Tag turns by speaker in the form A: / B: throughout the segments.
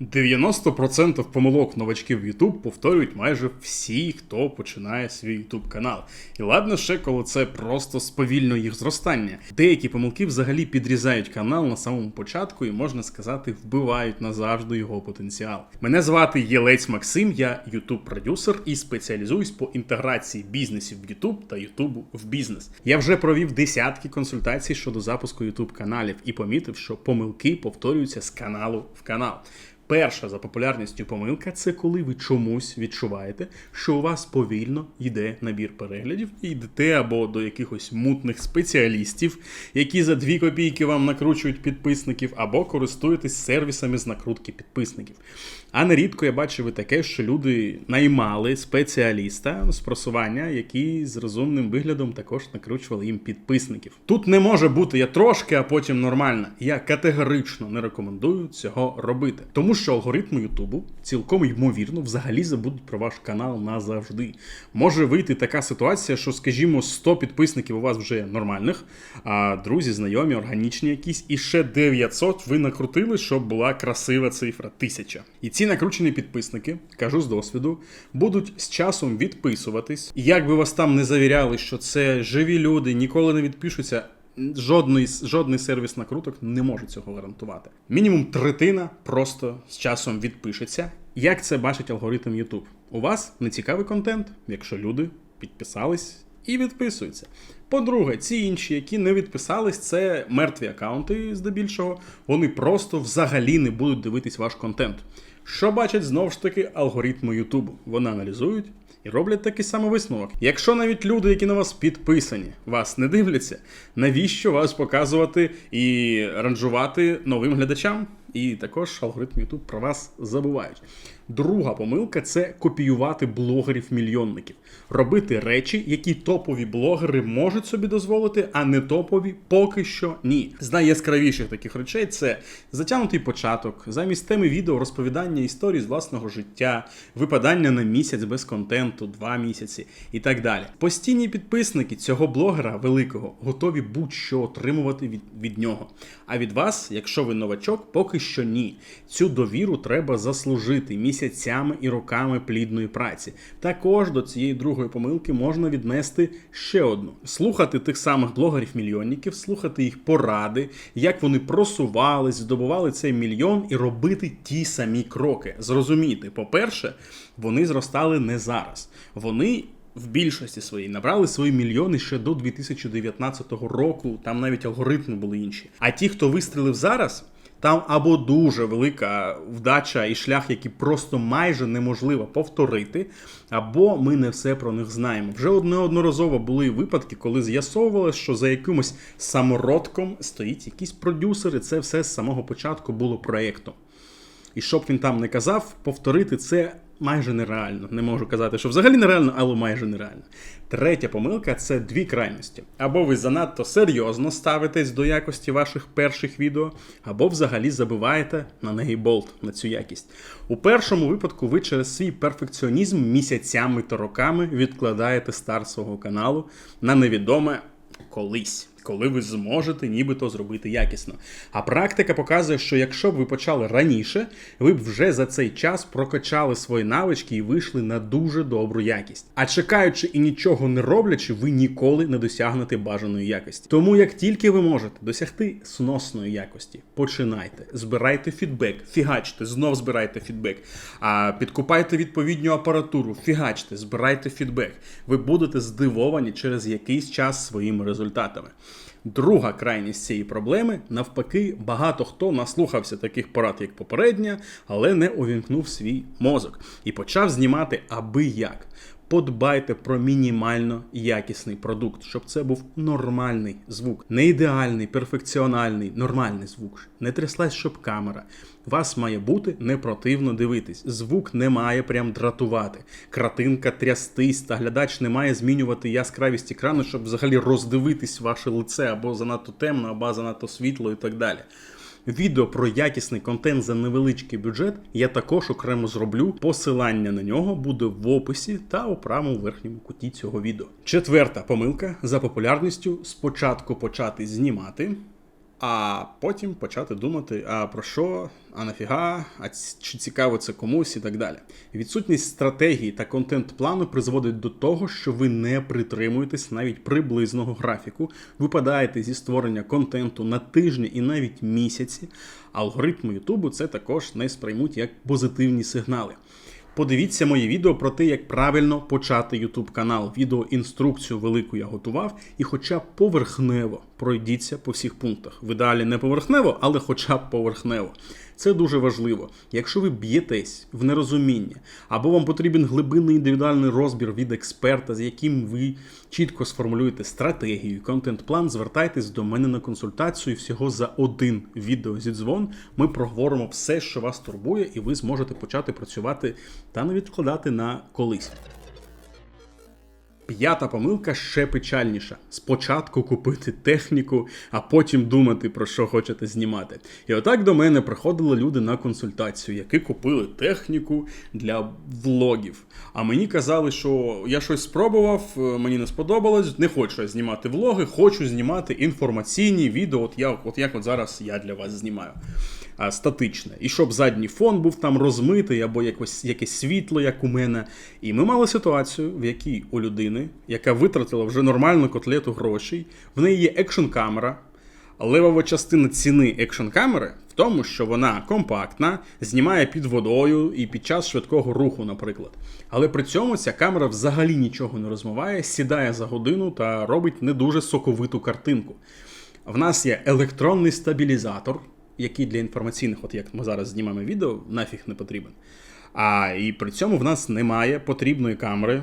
A: 90% помилок новачків в YouTube повторюють майже всі, хто починає свій YouTube канал. І ладно ще, коли це просто сповільнює їх зростання. Деякі помилки взагалі підрізають канал на самому початку і можна сказати, вбивають назавжди його потенціал. Мене звати Єлець Максим, я YouTube продюсер і спеціалізуюсь по інтеграції бізнесів в YouTube та YouTube в бізнес. Я вже провів десятки консультацій щодо запуску YouTube каналів і помітив, що помилки повторюються з каналу в канал. Перша за популярністю помилка це коли ви чомусь відчуваєте, що у вас повільно йде набір переглядів, і йдете або до якихось мутних спеціалістів, які за дві копійки вам накручують підписників, або користуєтесь сервісами з накрутки підписників. А нерідко я бачив і таке, що люди наймали спеціаліста з просування, які з розумним виглядом також накручували їм підписників. Тут не може бути я трошки, а потім нормально. Я категорично не рекомендую цього робити, тому що алгоритми Ютубу цілком ймовірно взагалі забудуть про ваш канал назавжди. Може вийти така ситуація, що, скажімо, 100 підписників у вас вже нормальних, а друзі, знайомі, органічні якісь, і ще 900 ви накрутили, щоб була красива цифра 1000. І ці накручені підписники, кажу з досвіду, будуть з часом відписуватись. І як би вас там не завіряли, що це живі люди, ніколи не відпишуться. Жодний, жодний сервіс накруток не може цього гарантувати. Мінімум третина просто з часом відпишеться. Як це бачить алгоритм YouTube? У вас нецікавий контент, якщо люди підписались і відписуються. По-друге, ці інші, які не відписались, це мертві аккаунти здебільшого. Вони просто взагалі не будуть дивитись ваш контент. Що бачать знову ж таки алгоритми Ютубу? Вони аналізують і роблять такий самий висновок. Якщо навіть люди, які на вас підписані, вас не дивляться, навіщо вас показувати і ранжувати новим глядачам? І також алгоритм YouTube про вас забувають. Друга помилка це копіювати блогерів-мільйонників, робити речі, які топові блогери можуть собі дозволити, а не топові поки що ні. З найяскравіших таких речей це затягнутий початок, замість теми відео розповідання історій з власного життя, випадання на місяць без контенту, два місяці і так далі. Постійні підписники цього блогера великого готові будь-що отримувати від, від нього. А від вас, якщо ви новачок, поки що ні. Цю довіру треба заслужити місяцями і роками плідної праці. Також до цієї другої помилки можна віднести ще одну: слухати тих самих блогерів-мільйонників, слухати їх поради, як вони просувались, здобували цей мільйон і робити ті самі кроки. Зрозуміти, по-перше, вони зростали не зараз. Вони в більшості своїй набрали свої мільйони ще до 2019 року. Там навіть алгоритми були інші. А ті, хто вистрілив зараз. Там або дуже велика вдача і шлях, який просто майже неможливо повторити, або ми не все про них знаємо. Вже неодноразово були випадки, коли з'ясовувалося, що за якимось самородком стоїть якийсь продюсер, і це все з самого початку було проєктом. І щоб він там не казав, повторити це майже нереально. Не можу казати, що взагалі нереально, але майже нереально. Третя помилка це дві крайності. Або ви занадто серйозно ставитесь до якості ваших перших відео, або взагалі забиваєте на неї болт, на цю якість. У першому випадку ви через свій перфекціонізм місяцями та роками відкладаєте старт свого каналу на невідоме колись коли ви зможете нібито зробити якісно. А практика показує, що якщо б ви почали раніше, ви б вже за цей час прокачали свої навички і вийшли на дуже добру якість. А чекаючи і нічого не роблячи, ви ніколи не досягнете бажаної якості. Тому як тільки ви можете досягти сносної якості, починайте, збирайте фідбек, фігачте, знов збирайте фідбек, а підкупайте відповідню апаратуру, фігачте, збирайте фідбек. Ви будете здивовані через якийсь час своїми результатами. Друга крайність цієї проблеми навпаки, багато хто наслухався таких порад, як попередня, але не увімкнув свій мозок і почав знімати аби як. Подбайте про мінімально якісний продукт, щоб це був нормальний звук, не ідеальний, перфекціональний, нормальний звук. Не тряслась, щоб камера. Вас має бути не противно дивитись. Звук не має прям дратувати. Кратинка трястись, та глядач не має змінювати яскравість екрану, щоб взагалі роздивитись ваше лице або занадто темно, або занадто світло і так далі. Відео про якісний контент за невеличкий бюджет я також окремо зроблю. Посилання на нього буде в описі та у правому верхньому куті цього відео. Четверта помилка за популярністю спочатку почати знімати. А потім почати думати, а про що, а нафіга, а чи цікаво це комусь і так далі. Відсутність стратегії та контент-плану призводить до того, що ви не притримуєтесь навіть приблизного графіку, випадаєте зі створення контенту на тижні і навіть місяці. Алгоритми Ютубу це також не сприймуть як позитивні сигнали. Подивіться моє відео про те, як правильно почати YouTube канал. Відео інструкцію велику я готував, і хоча поверхнево пройдіться по всіх пунктах. В ідеалі не поверхнево, але хоча б поверхнево. Це дуже важливо. Якщо ви б'єтесь в нерозуміння, або вам потрібен глибинний індивідуальний розбір від експерта, з яким ви чітко сформулюєте стратегію, контент-план, звертайтесь до мене на консультацію всього за один відео зі дзвон. Ми проговоримо все, що вас турбує, і ви зможете почати працювати та не відкладати на колись. П'ята помилка ще печальніша. Спочатку купити техніку, а потім думати, про що хочете знімати. І отак до мене приходили люди на консультацію, які купили техніку для влогів. А мені казали, що я щось спробував, е, мені не сподобалось, не хочу я знімати влоги, хочу знімати інформаційні відео, от, я, от як от зараз я для вас знімаю. А, статичне. І щоб задній фон був там розмитий, або якось, якесь світло, як у мене. І ми мали ситуацію, в якій у людини, яка витратила вже нормальну котлету грошей, в неї є екшн-камера. Левова частина ціни екшн-камери в тому, що вона компактна, знімає під водою і під час швидкого руху, наприклад. Але при цьому ця камера взагалі нічого не розмиває, сідає за годину та робить не дуже соковиту картинку. В нас є електронний стабілізатор, який для інформаційних, от як ми зараз знімаємо відео, нафіг не потрібен. А і при цьому в нас немає потрібної камери,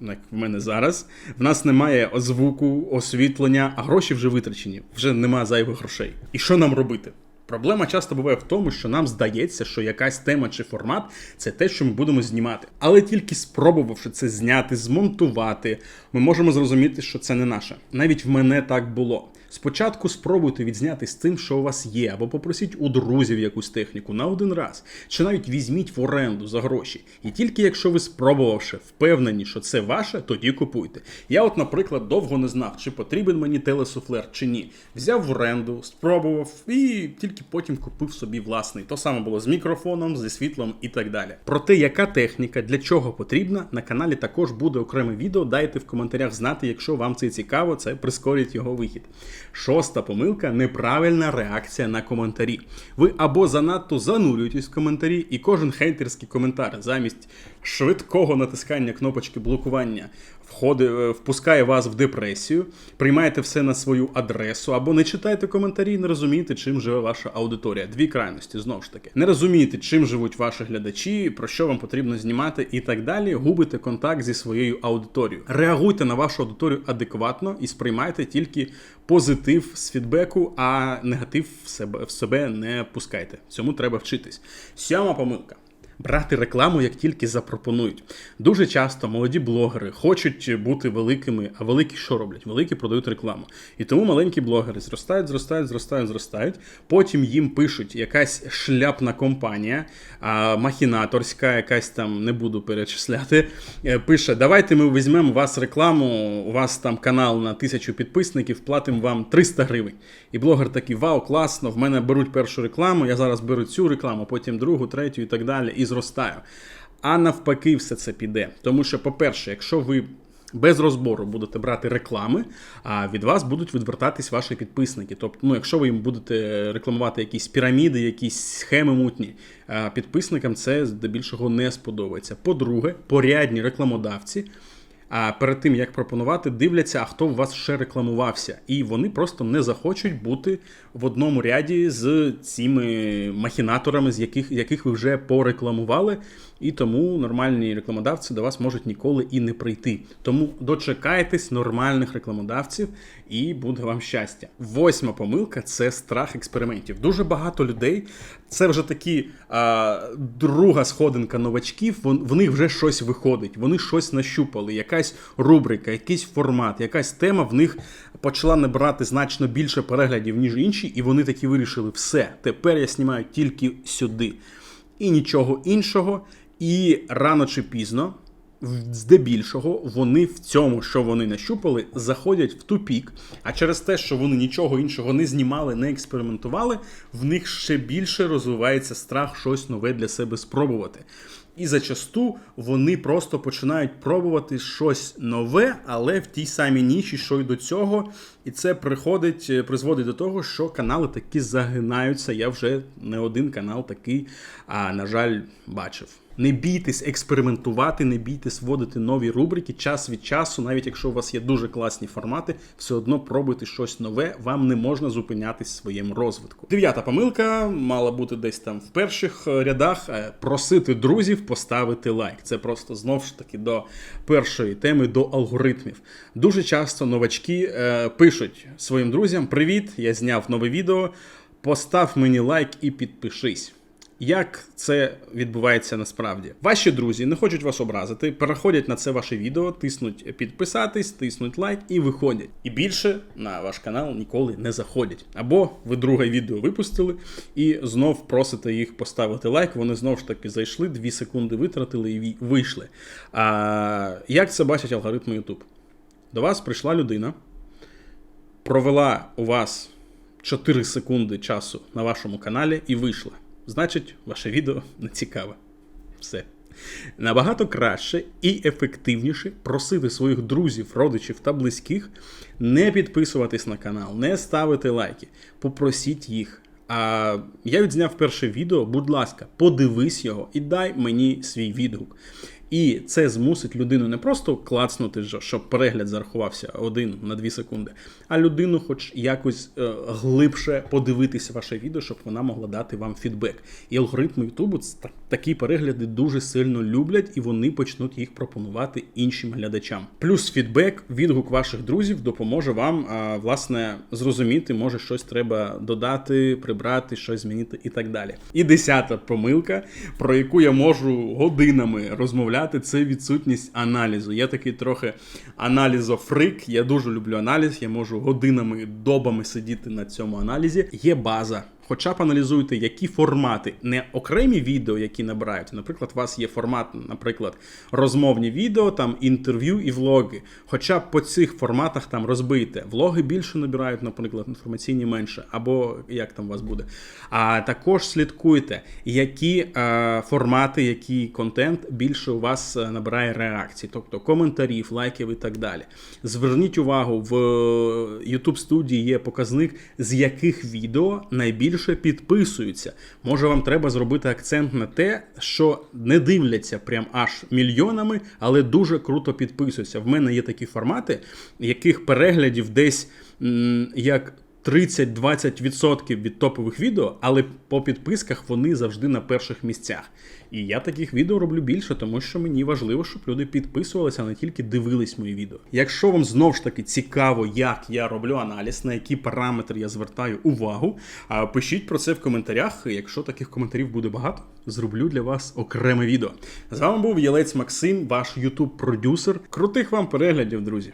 A: як в мене зараз. В нас немає звуку, освітлення, а гроші вже витрачені, вже нема зайвих грошей. І що нам робити? Проблема часто буває в тому, що нам здається, що якась тема чи формат це те, що ми будемо знімати. Але тільки спробувавши це зняти, змонтувати, ми можемо зрозуміти, що це не наше. Навіть в мене так було. Спочатку спробуйте відзняти з тим, що у вас є, або попросіть у друзів якусь техніку на один раз, чи навіть візьміть в оренду за гроші. І тільки якщо ви спробувавши, впевнені, що це ваше, тоді купуйте. Я, от, наприклад, довго не знав, чи потрібен мені телесуфлер чи ні. Взяв в оренду, спробував і тільки потім купив собі власний. То саме було з мікрофоном, зі світлом і так далі. Про те, яка техніка, для чого потрібна, на каналі також буде окреме відео. Дайте в коментарях знати, якщо вам це цікаво, це прискорить його вихід. Шоста помилка неправильна реакція на коментарі. Ви або занадто занурюєтесь в коментарі, і кожен хейтерський коментар замість швидкого натискання кнопочки блокування входить, е, впускає вас в депресію, приймаєте все на свою адресу, або не читаєте коментарі не розумієте, чим живе ваша аудиторія. Дві крайності, знову ж таки. Не розумієте, чим живуть ваші глядачі, про що вам потрібно знімати і так далі. Губите контакт зі своєю аудиторією. Реагуйте на вашу аудиторію адекватно і сприймайте тільки позитив з фідбеку, а негатив в себе, в себе не пускайте. Цьому треба вчитись. Сьома помилка. Брати рекламу як тільки запропонують. Дуже часто молоді блогери хочуть бути великими, а великі що роблять? Великі продають рекламу. І тому маленькі блогери зростають, зростають, зростають, зростають. Потім їм пишуть якась шляпна компанія, махінаторська, якась там не буду перечисляти. е, Пише: Давайте ми візьмемо у вас рекламу, у вас там канал на тисячу підписників, платимо вам 300 гривень. І блогер такий: Вау, класно! В мене беруть першу рекламу, я зараз беру цю рекламу, потім другу, третю і так далі, і зростаю. А навпаки, все це піде. Тому що, по-перше, якщо ви без розбору будете брати реклами, а від вас будуть відвертатись ваші підписники. Тобто, ну, якщо ви їм будете рекламувати якісь піраміди, якісь схеми мутні, підписникам це здебільшого не сподобається. По-друге, порядні рекламодавці. А перед тим як пропонувати, дивляться, а хто в вас ще рекламувався, і вони просто не захочуть бути в одному ряді з цими махінаторами, з яких, яких ви вже порекламували. І тому нормальні рекламодавці до вас можуть ніколи і не прийти. Тому дочекайтесь нормальних рекламодавців, і буде вам щастя. Восьма помилка це страх експериментів. Дуже багато людей. Це вже такі а, друга сходинка новачків. вон- В них вже щось виходить, вони щось нащупали. Якась рубрика, якийсь формат, якась тема в них почала набирати значно більше переглядів, ніж інші, і вони такі вирішили: все, тепер я знімаю тільки сюди. І нічого іншого. І рано чи пізно здебільшого вони в цьому, що вони нащупали, заходять в тупік. А через те, що вони нічого іншого не знімали, не експериментували, в них ще більше розвивається страх щось нове для себе спробувати. І зачасту вони просто починають пробувати щось нове, але в тій самій ніші, що й до цього. І це приходить, е, призводить до того, що канали такі загинаються. Я вже не один канал такий, а на жаль, бачив. Не бійтесь експериментувати, не бійтесь вводити нові рубрики час від часу, навіть якщо у вас є дуже класні формати, все одно пробуйте щось нове, вам не можна зупинятись в своєму розвитку. Дев'ята помилка мала бути десь там в перших е, рядах. е, Просити друзів поставити лайк. Це просто знов ж таки до першої теми, до алгоритмів. Дуже часто новачки е, пишуть своїм друзям: Привіт, я зняв нове відео. Постав мені лайк і підпишись. Як це відбувається насправді? Ваші друзі не хочуть вас образити, переходять на це ваше відео, тиснуть підписатись, тиснуть лайк і виходять. І більше на ваш канал ніколи не заходять. Або ви друге відео випустили і знов просите їх поставити лайк. Вони знов ж таки зайшли, 2 секунди витратили і вийшли. А як це бачать алгоритми YouTube? До вас прийшла людина, провела у вас 4 секунди часу на вашому каналі і вийшла. Значить, ваше відео не цікаве. Все. Набагато краще і ефективніше просити своїх друзів, родичів та близьких не підписуватись на канал, не ставити лайки. Попросіть їх. А я відзняв перше відео, будь ласка, подивись його і дай мені свій відгук. І це змусить людину не просто клацнути, щоб перегляд зарахувався один на 2 секунди, а людину, хоч якось е, глибше подивитися ваше відео, щоб вона могла дати вам фідбек. І алгоритми Ютубу такі перегляди дуже сильно люблять, і вони почнуть їх пропонувати іншим глядачам. Плюс фідбек, відгук ваших друзів допоможе вам а, власне зрозуміти, може щось треба додати, прибрати, щось змінити і так далі. І десята помилка, про яку я можу годинами розмовляти, це відсутність аналізу. Я такий трохи аналізофрик. Я дуже люблю аналіз. Я можу годинами, добами сидіти на цьому аналізі. Є база. Хоча б аналізуйте, які формати, не окремі відео, які набирають. Наприклад, у вас є формат, наприклад, розмовні відео, там інтерв'ю і влоги. Хоча б по цих форматах там розбийте. Влоги більше набирають, наприклад, інформаційні менше, або як там у вас буде. А також слідкуйте, які е, формати, який контент більше у вас е, набирає реакцій, тобто коментарів, лайків і так далі. Зверніть увагу, в YouTube студії є показник, з яких відео найбільше підписуються. Може, вам треба зробити акцент на те, що не дивляться прям аж мільйонами, але дуже круто підписуються. В мене є такі формати, яких переглядів десь як. 30-20% від топових відео, але по підписках вони завжди на перших місцях. І я таких відео роблю більше, тому що мені важливо, щоб люди підписувалися, а не тільки дивились мої відео. Якщо вам знов ж таки цікаво, як я роблю аналіз, на які параметри я звертаю увагу, пишіть про це в коментарях. Якщо таких коментарів буде багато, зроблю для вас окреме відео. З вами був Єлець Максим, ваш YouTube продюсер. Крутих вам переглядів, друзі.